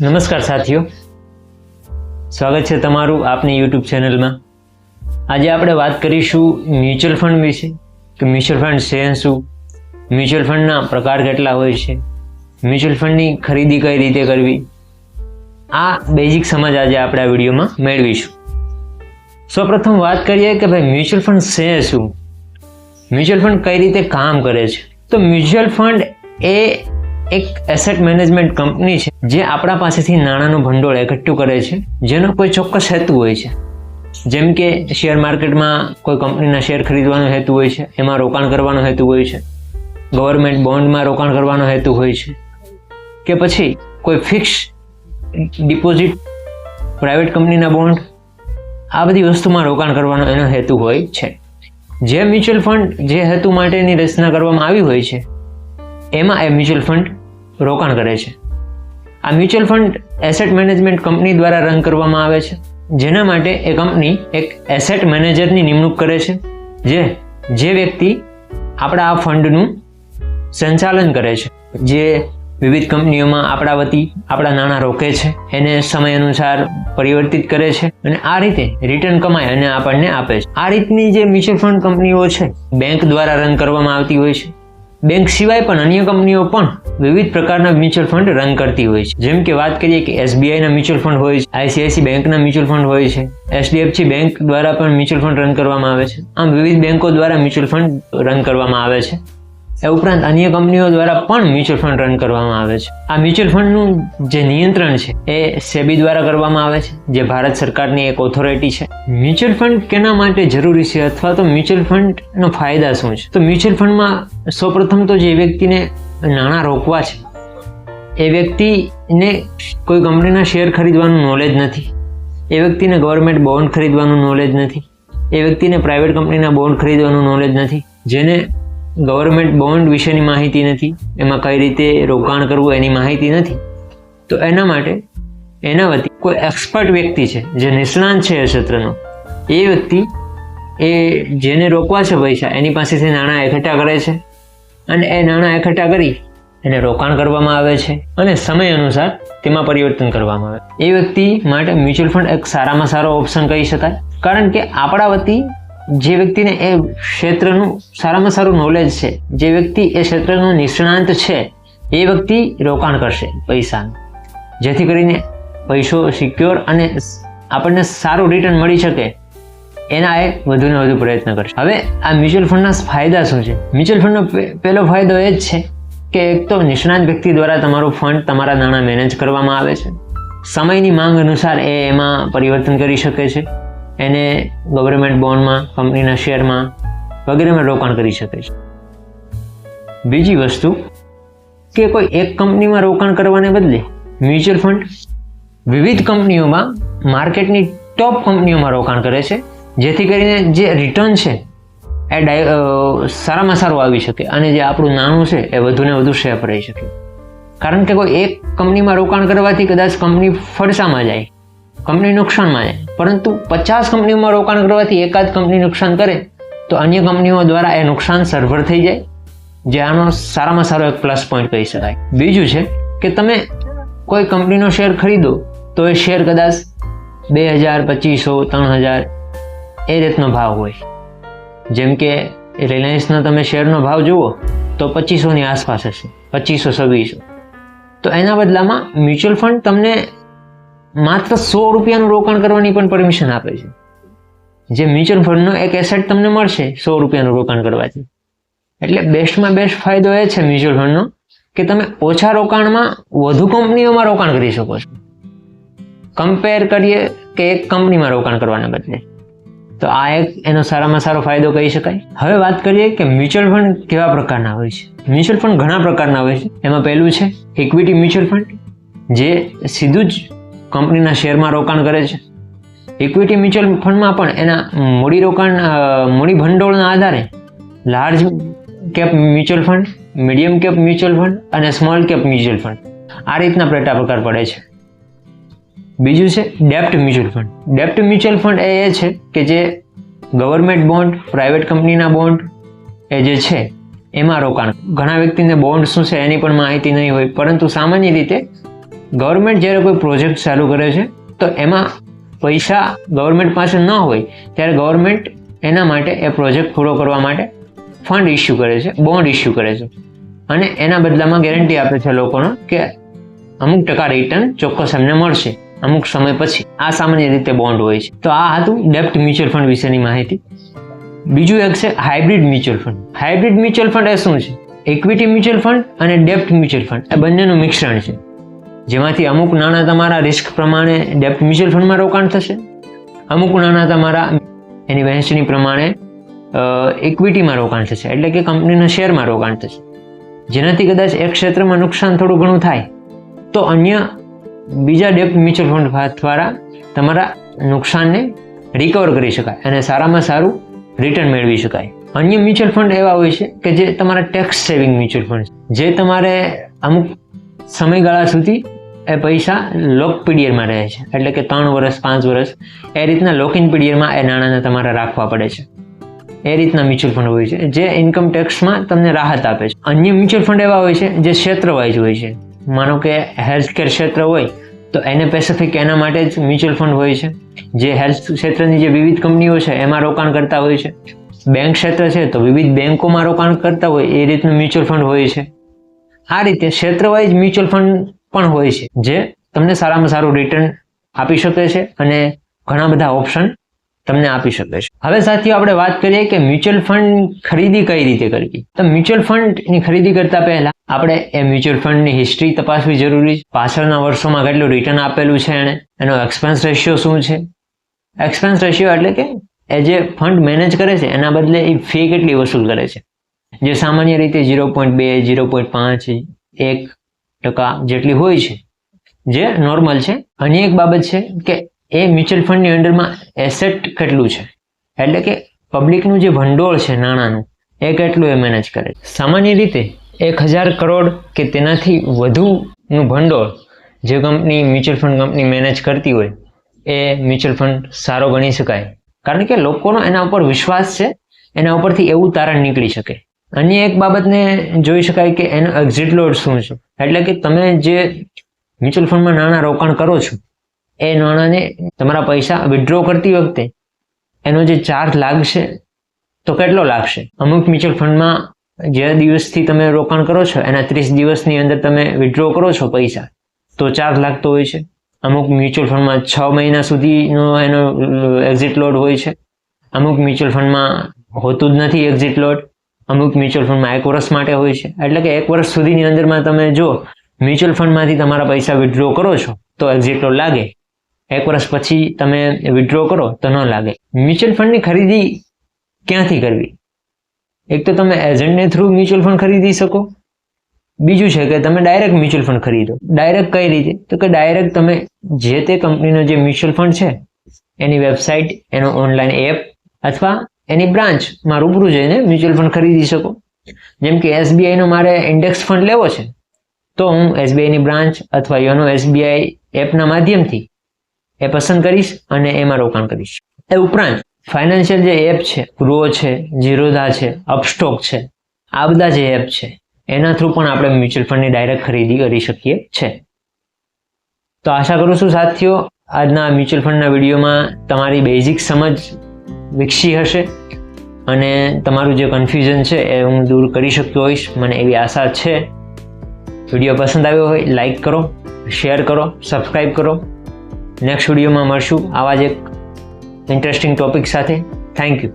નમસ્કાર સાથીઓ. સ્વાગત છે તમારું આપની યુટ્યુબ ચેનલમાં. આજે આપણે વાત કરીશું મ્યુચ્યુઅલ ફંડ વિશે, કે મ્યુચ્યુઅલ ફંડ છે શું? મ્યુચ્યુઅલ ફંડના પ્રકાર કેટલા હોય છે? મ્યુચ્યુઅલ ફંડની ખરીદી કઈ રીતે કરવી? આ બેઝિક સમજ આજે આપણે આ વિડીયોમાં મેળવીશું. સૌપ્રથમ વાત કરીએ કે ભાઈ મ્યુચ્યુઅલ ફંડ છે શું? મ્યુચ્યુઅલ ફંડ કઈ રીતે કામ કરે છે? તો મ્યુચ્યુઅલ ફંડ એ એક એસેટ મેનેજમેન્ટ કંપની છે, જે આપણા પાસેથી નાણાંનું ભંડોળ એકઠું કરે છે, જેનો કોઈ ચોક્કસ હેતુ હોય છે. જેમ કે શેર માર્કેટમાં કોઈ કંપનીના શેર ખરીદવાનો હેતુ હોય છે, એમાં રોકાણ કરવાનો હેતુ હોય છે ગવર્મેન્ટ બોન્ડમાં રોકાણ કરવાનો હેતુ હોય છે, કે પછી કોઈ ફિક્સ ડિપોઝિટ પ્રાઇવેટ કંપનીના બોન્ડ આ બધી વસ્તુમાં રોકાણ કરવાનો એનો હેતુ હોય છે. જે મ્યુચ્યુઅલ ફંડ જે હેતુ માટેની રચના કરવામાં આવી હોય છે એમાં એ મ્યુચ્યુઅલ ફંડ રોકાણ કરે છે. આ mutual fund asset management company દ્વારા રન કરવામાં આવે છે. જેના માટે એ કંપની એક એસેટ મેનેજરની નિમણૂક કરે છે, જે જે વ્યક્તિ આપણા આ ફંડનું સંચાલન કરે છે. જે વિવિધ કંપનીઓમાં આપણા વતી આપણા નાણાં રોકે છે, એને સમય અનુસાર પરિવર્તિત કરે છે અને આ રીતે રિટર્ન કમાય અને આપણને આપે છે. આ રીતની જે મ્યુચ્યુઅલ ફંડ કંપનીઓ છે, બેંક દ્વારા રન કરવામાં આવતી હોય છે. બેંક સિવાય પણ અન્ય કંપનીઓ પણ વિવિધ પ્રકારના મ્યુચ્યુઅલ ફંડ રન કરતી હોય છે. જેમ કે વાત કરીએ કે એસબીઆઈના મ્યુચ્યુઅલ ફંડ હોય છે, આઈસીઆઈસી બેંકના મ્યુચ્યુઅલ ફંડ હોય છે, એચડીએફસી બેંક દ્વારા પણ મ્યુચ્યુઅલ ફંડ રન કરવામાં આવે છે. આમ વિવિધ બેંકો દ્વારા મ્યુચ્યુઅલ ફંડ રન કરવામાં આવે છે. એ ઉપરાંત અન્ય કંપનીઓ દ્વારા પણ મ્યુચ્યુઅલ ફંડ રન કરવામાં આવે છે. આ મ્યુચ્યુઅલ ફંડનું જે નિયંત્રણ છે, એ સેબી દ્વારા કરવામાં આવે છે, જે ભારત સરકારની એક ઓથોરિટી છે. મ્યુચ્યુઅલ ફંડ કેના માટે જરૂરી છે અથવા તો મ્યુચ્યુઅલ ફંડનો ફાયદા શું છે? તો મ્યુચ્યુઅલ ફંડમાં સૌપ્રથમ તો જે વ્યક્તિને નાણાં રોકવા છે, એ વ્યક્તિને કોઈ કંપનીના શેર ખરીદવાનું નોલેજ નથી. એ વ્યક્તિને ગવર્મેન્ટ બોન્ડ ખરીદવાનું નોલેજ નથી. એ વ્યક્તિને પ્રાઇવેટ કંપનીના બોન્ડ ખરીદવાનું નોલેજ નથી. જેને ગવર્મેન્ટ બોન્ડ વિશેની માહિતી નથી, એમાં કઈ રીતે રોકાણ કરવું એની માહિતી નથી. તો એના માટે એના વતી કોઈ એક્સપર્ટ વ્યક્તિ છે, જે નિષ્ણાંત છે એ ક્ષેત્રનો, એ વ્યક્તિ એ જેને રોકવા છે પૈસા, એની પાસેથી નાણાં એકઠા કરે છે અને એ નાણાં એકઠા કરી એને રોકાણ કરવામાં આવે છે અને સમય અનુસાર તેમાં પરિવર્તન કરવામાં આવે. એ વ્યક્તિ માટે મ્યુચ્યુઅલ ફંડ એક સારામાં સારો ઓપ્શન કહી શકાય. કારણ કે આપણા વતી જે વ્યક્તિને એ ક્ષેત્રનું સારામાં સારું નોલેજ છે, જે વ્યક્તિ એ ક્ષેત્રનું નિષ્ણાંત છે, એ વ્યક્તિ રોકાણ કરશે પૈસાનું. જેથી કરીને પૈસો સિક્યોર અને આપણને સારું રિટર્ન મળી શકે એના એ વધુને વધુ પ્રયત્ન કરશે. હવે આ મ્યુચ્યુઅલ ફંડના ફાયદા શું છે? મ્યુચ્યુઅલ ફંડનો પહેલો ફાયદો એ જ છે કે એક તો નિષ્ણાંત વ્યક્તિ દ્વારા તમારું ફંડ તમારા નાણાં મેનેજ કરવામાં આવે છે. સમયની માંગ અનુસાર એ એમાં પરિવર્તન કરી શકે છે. એને ગવર્મેન્ટ બોન્ડમાં કંપનીના શેરમાં વગેરેમાં રોકાણ કરી શકે છે. બીજી વસ્તુ કે કોઈ એક કંપનીમાં રોકાણ કરવાને બદલે મ્યુચ્યુઅલ ફંડ વિવિધ કંપનીઓમાં માર્કેટની ટોપ કંપનીઓમાં રોકાણ કરે છે. જેથી કરીને જે રિટર્ન છે એ સારામાં સારું આવી શકે અને જે આપણું નાણું છે એ વધુને વધુ સેફ રહી શકે. કારણ કે કોઈ એક કંપનીમાં રોકાણ કરવાથી કદાચ કંપની ફરસામાં જાય કંપની નુકસાનમાં જાય પરંતુ પચાસ કંપનીઓમાં રોકાણ કરવાથી એકાદ કંપની નુકસાન કરે, તો અન્ય કંપનીઓ દ્વારા એ નુકસાન સરભર થઈ જાય. જે આનો સારામાં સારો એક પ્લસ પોઈન્ટ કહી શકાય. બીજું છે કે તમે કોઈ કંપનીનો શેર ખરીદો, તો એ શેર કદાચ બે હજાર, પચીસો, ત્રણ હજાર એ રીતનો ભાવ હોય. જેમ કે રિલાયન્સનો તમે શેરનો ભાવ જુઓ, તો પચીસોની આસપાસ હશે. પચીસો, છવ્વીસો. તો એના બદલામાં મ્યુચ્યુઅલ ફંડ તમને માત્ર સો રૂપિયાનું રોકાણ કરવાની પણ પરમિશન આપે છે. જે મ્યુચ્યુઅલ ફંડનો એક એસેટ તમને મળશે સો રૂપિયાનું રોકાણ કરવાથી. એટલે બેસ્ટમાં બેસ્ટ ફાયદો એ છે મ્યુચ્યુઅલ ફંડનો કે તમે ઓછા રોકાણમાં વધુ કંપનીઓમાં રોકાણ કરી શકો છો. કમ્પેર કરીએ કે એક કંપનીમાં રોકાણ કરવાને બદલે. તો આ એક એનો સારામાં સારો ફાયદો કહી શકાય. હવે વાત કરીએ કે મ્યુચ્યુઅલ ફંડ કેવા પ્રકારના હોય છે. મ્યુચ્યુઅલ ફંડ ઘણા પ્રકારના હોય છે. એમાં પહેલું છે ઇક્વિટી મ્યુચ્યુઅલ ફંડ જે સીધું જ કંપનીના શેરમાં રોકાણ કરે છે. ઇક્વિટી મ્યુચ્યુઅલ ફંડમાં પણ એના મૂડી રોકાણ મૂડી ભંડોળના આધારે large cap mutual fund medium cap mutual fund અને સ્મોલ કેપ મ્યુચ્યુઅલ ફંડ આ રીતના પેટા પ્રકાર પડે છે. બીજું છે ડેપ્ટ મ્યુચ્યુઅલ ફંડ ડેપ્ટ મ્યુચ્યુઅલ ફંડ એ છે કે જે ગવર્મેન્ટ બોન્ડ પ્રાઇવેટ કંપનીના બોન્ડ એ જે છે, એમાં રોકાણ. ઘણા વ્યક્તિને બોન્ડ શું છે એની પણ માહિતી નહીં હોય, પરંતુ સામાન્ય રીતે ગવર્મેન્ટ જ્યારે કોઈ પ્રોજેક્ટ ચાલુ કરે છે, તો એમાં પૈસા ગવર્મેન્ટ પાસે ન હોય, ત્યારે ગવર્મેન્ટ એના માટે એ પ્રોજેક્ટ પૂરો કરવા માટે ફંડ ઇસ્યુ કરે છે, બોન્ડ ઇસ્યુ કરે છે. અને એના બદલામાં ગેરંટી આપે છે લોકોને કે અમુક ટકા રિટર્ન ચોક્કસ એમને મળશે, અમુક સમય પછી. આ સામાન્ય રીતે બોન્ડ હોય છે. તો આ હતું ડેપ્ટ મ્યુચ્યુઅલ ફંડ વિશેની માહિતી. બીજું એક છે hybrid mutual fund. Hybrid mutual fund એ શું છે? ઇક્વિટી મ્યુચ્યુઅલ ફંડ અને ડેપ્ટ મ્યુચ્યુઅલ ફંડ. એ બંનેનું મિશ્રણ છે. જેમાંથી અમુક નાણાં તમારા રિસ્ક પ્રમાણે ડેપ્ટ મ્યુચ્યુઅલ ફંડમાં રોકાણ થશે. અમુક નાણાં તમારા એની વહેંચણી પ્રમાણે ઇક્વિટીમાં રોકાણ થશે. એટલે કે કંપનીના શેરમાં રોકાણ થશે. જેનાથી કદાચ એક ક્ષેત્રમાં નુકસાન થોડું ઘણું થાય, તો અન્ય બીજા ડેપ્ટ મ્યુચ્યુઅલ ફંડ દ્વારા તમારા નુકસાનને રિકવર કરી શકાય અને સારામાં સારું રિટર્ન મેળવી શકાય. અન્ય મ્યુચ્યુઅલ ફંડ એવા હોય છે કે જે તમારા ટેક્સ સેવિંગ મ્યુચ્યુઅલ ફંડ જે તમારે અમુક સમયગાળા સુધી એ પૈસા લોક પીરિયડમાં રહે છે. એટલે કે ત્રણ વર્ષ પાંચ વર્ષ એ રીતના લોક ઇન પીરિયડમાં એ નાણાંને તમારે રાખવા પડે છે. એ રીતના મ્યુચ્યુઅલ ફંડ હોય છે. જે ઇન્કમ ટેક્સમાં તમને રાહત આપે છે. અન્ય મ્યુચ્યુઅલ ફંડ એવા હોય છે જે ક્ષેત્ર વાઇઝ હોય છે. માનો કે હેલ્થ કેર ક્ષેત્ર હોય, તો એને પેસિફિક એના માટે જ મ્યુચ્યુઅલ ફંડ હોય છે. જે હેલ્થ ક્ષેત્રની જે વિવિધ કંપનીઓ છે, એમાં રોકાણ કરતા હોય છે. બેંક ક્ષેત્ર છે, તો વિવિધ બેંકોમાં રોકાણ કરતા હોય, એ રીતનું મ્યુચ્યુઅલ ફંડ હોય છે. આ રીતે ક્ષેત્ર વાઇઝ મ્યુચ્યુઅલ ફંડ પણ હોય છે, જે તમને સારામાં સારું રિટર્ન આપી શકે છે અને ઘણા બધા ઓપ્શન તમને આપી શકે છે. હવે સાથીઓ, આપણે વાત કરીએ કે મ્યુચ્યુઅલ ફંડ ખરીદી કઈ રીતે કરવી? તો મ્યુચ્યુઅલ ફંડની ખરીદી કરતા પહેલા આપણે એ મ્યુચ્યુઅલ ફંડની હિસ્ટ્રી તપાસવી જરૂરી છે. પાછળના વર્ષોમાં કેટલું રિટર્ન આપેલું છે એણે, એનો એક્સપેન્સ રેશિયો શું છે? એક્સપેન્સ રેશિયો એટલે કે એ જે ફંડ મેનેજ કરે છે, એના બદલે એ ફી કેટલી વસૂલ કરે છે. જે સામાન્ય રીતે ઝીરો પોઈન્ટ બે, ઝીરો પોઈન્ટ પાંચ, એક ટકા જેટલી હોય છે, જે નોર્મલ છે. અન્ય એક બાબત છે કે એ મ્યુચ્યુઅલ ફંડની અંડરમાં એસેટ કેટલું છે? એટલે કે પબ્લિકનું જે ભંડોળ છે નાણાંનું, એ કેટલું એ મેનેજ કરે છે? સામાન્ય રીતે એક હજાર કરોડ કે તેનાથી વધુનું ભંડોળ જે company mutual fund company manage કરતી હોય, એ મ્યુચ્યુઅલ ફંડ સારો ગણી શકાય. કારણ કે લોકોનો એના ઉપર વિશ્વાસ છે, એના ઉપરથી એવું તારણ નીકળી શકે. અન્ય એક બાબતને જોઈ શકાય કે એનો એક્ઝિટ લોડ શું છે? એટલે કે તમે જે મ્યુચ્યુઅલ ફંડમાં નાણાં રોકાણ કરો છો, એ નાણાંને તમારા પૈસા વિડ્રો કરતી વખતે એનો જે ચાર્જ લાગશે, તો કેટલો લાગશે? અમુક મ્યુચ્યુઅલ ફંડમાં જે દિવસથી તમે રોકાણ કરો છો, એના ત્રીસ દિવસની અંદર તમે વિડ્રો કરો છો પૈસા, તો ચાર્જ લાગતો હોય છે. અમુક મ્યુચ્યુઅલ ફંડમાં છ મહિના સુધીનો એનો એક્ઝિટ લોડ હોય છે. અમુક મ્યુચ્યુઅલ ફંડમાં હોતું જ નથી એક્ઝિટ લોડ અમુક મ્યુચ્યુઅલ ફંડમાં એક વર્ષ માટે હોય છે. એટલે કે એક વર્ષ સુધીની અંદરમાં તમે જો મ્યુચ્યુઅલ ફંડમાંથી તમારા પૈસા વિડ્રો કરો છો, તો એક્ઝિટ લાગે, એક વર્ષ પછી તમે વિડ્રો કરો તો ન લાગે. મ્યુચ્યુઅલ ફંડની ખરીદી ક્યાંથી કરવી? એક તો તમે એજન્ટને થ્રુ મ્યુચ્યુઅલ ફંડ ખરીદી શકો. બીજું છે કે તમે ડાયરેક્ટ મ્યુચ્યુઅલ ફંડ ખરીદો. ડાયરેક્ટ કઈ રીતે? તો કે ડાયરેક્ટ તમે જે તે કંપનીનો જે મ્યુચ્યુઅલ ફંડ છે, એની વેબસાઇટ, એનો ઓનલાઈન એપ અથવા એની બ્રાન્ચમાં રૂબરૂ જઈને મ્યુચ્યુઅલ ફંડ ખરીદી શકો. જેમ કે એસબીઆઈનો મારે ઇન્ડેક્સ ફંડ લેવો છે, તો હું એસબીઆઈની બ્રાન્ચ અથવા યોનો એસબીઆઈ એપના માધ્યમથી એ પસંદ કરીશ અને એમાં રોકાણ કરીશ. એ ઉપરાંત ફાઇનાન્શિયલ જે એપ છે ગ્રો છે, જીરોધા છે, અપસ્ટોક છે, આ બધા જે એપ છે, એના થ્રુ પણ આપણે મ્યુચ્યુઅલ ફંડની ડાયરેક્ટ ખરીદી કરી શકીએ છે. તો આશા કરું છું, સાથીઓ, આજના મ્યુચ્યુઅલ ફંડના વિડીયોમાં તમારી બેઝિક સમજ વિકસી હશે. અને તમારું જે કન્ફ્યુઝન છે એ હું દૂર કરી શક્યો હોઈશ. મને એવી આશા છે. વીડિયો પસંદ આવ્યો હોય લાઈક કરો શેર કરો સબસ્ક્રાઈબ કરો. નેક્સ્ટ વિડીયોમાં મળશું આવા જ એક ઇન્ટરેસ્ટિંગ ટોપિક સાથે. Thank you